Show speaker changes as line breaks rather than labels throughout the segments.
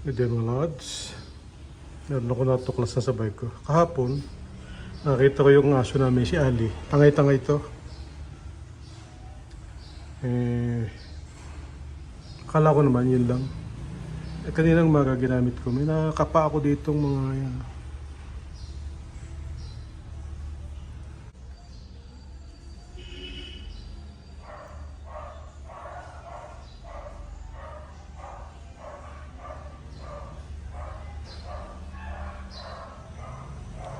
Eden Lods. Meron ako natuklas na sa bike ko. Kahapon, nakita ko yung aso namin, si Ali. Tangay-tangay to. Eh, akala ko naman yun lang. Eh, kaninang umaga ginamit ko. May nakakapa ako ditong mga yan.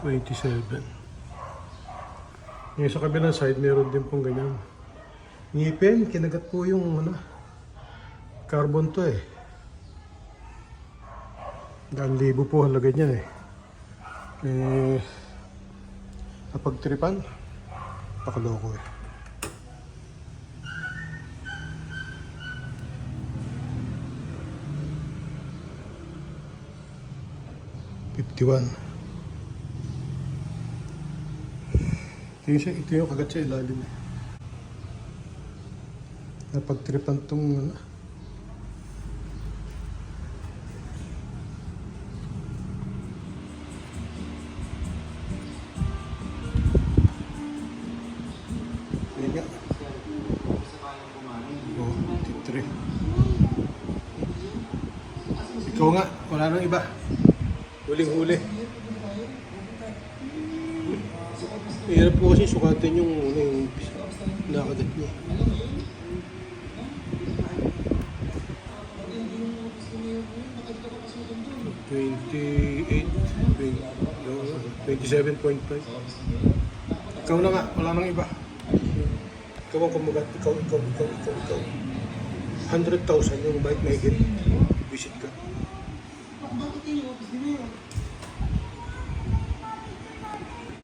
Twenty-seven. Yung sa kabilang side, meron din pong ganyan. Ngipin, kinagat po yung ano, carbon to eh. Daan libo po halaga niya eh. Eh, napagtripan, pakaloko eh. Fifty-one. Yung, siya- ito yung kagat sa ilalim eh. Napagtripan tong ano. Oh. Ikaw nga, wala nang iba. Huling-huli. Hirap po kasi sukatin yung, yung nakagat niya. Twenty-eight, twenty-seven point five. Ikaw na nga, wala nang iba. Ikaw ang kumagat, ikaw, ikaw, ikaw, ikaw, ikaw. 100,000 yung bike hit. Visit ka.
Bakit yun yung office nila?